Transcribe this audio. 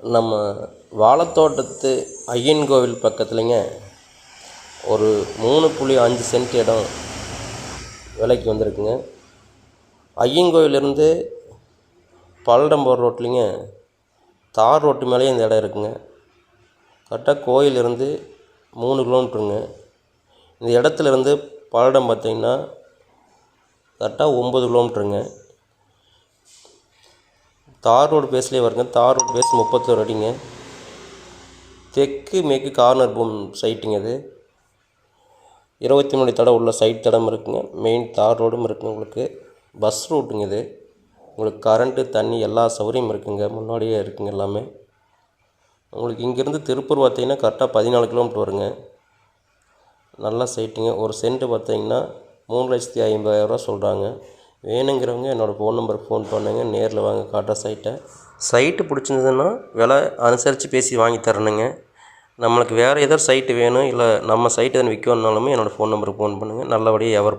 நம்ம வாழைத்தோட்டத்து ஐயன் கோவில் பக்கத்துலேங்க ஒரு மூணு புள்ளி அஞ்சு சென்ட் இடம் விலைக்கு வந்திருக்குங்க. ஐயன் கோவிலேருந்து பல்லடம் போகிற ரோட்லிங்க தார் ரோட்டு மேலேயே இந்த இடம் இருக்குங்க. கரெக்டாக கோயிலிருந்து மூணு கிலோமீட்டருங்க. இந்த இடத்துல இருந்து பல்லடம் பார்த்தீங்கன்னா கரெக்டாக ஒம்பது கிலோமீட்டருங்க. தார் ரோடு பேஸ்லேயே வருங்க. தார் ரோடு பேஸ் முப்பத்தோரு அடிங்க. தெற்கு மேற்கு கார்னர் பூம் சைட்டுங்க இது. இருபத்தி மூணு தடம் உள்ள சைட் தடம் இருக்குங்க. மெயின் தார் ரோடும் இருக்குங்க உங்களுக்கு. பஸ் ரூட்டுங்க இது. உங்களுக்கு கரண்ட்டு தண்ணி எல்லா சௌகரியமும் இருக்குங்க. முன்னாடியே இருக்குங்க எல்லாமே. உங்களுக்கு இங்கேருந்து திருப்பூர் பார்த்தீங்கன்னா கரெக்டாக பதினாலு கிலோமீட்டர் வருங்க. நல்லா சைட்டுங்க. ஒரு சென்ட்டு பார்த்தீங்கன்னா மூணு லட்சத்தி ஐம்பதாயிரரூவா சொல்கிறாங்க வேணுங்கிறவங்க என்னோடய ஃபோன் நம்பருக்கு ஃபோன் பண்ணுங்க. நேரில் வாங்க காட்டுற சைட்டை சைட்டு பிடிச்சிருந்ததுன்னா விலை அனுசரித்து பேசி வாங்கி தரணுங்க. நம்மளுக்கு வேறு எதாவது சைட்டு வேணும் இல்லை நம்ம சைட்டு எதுவும் விற்கணுன்னாலுமே என்னோடய ஃபோன் நம்பருக்கு ஃபோன் பண்ணுங்கள் நல்லபடியாக வியாபாரம்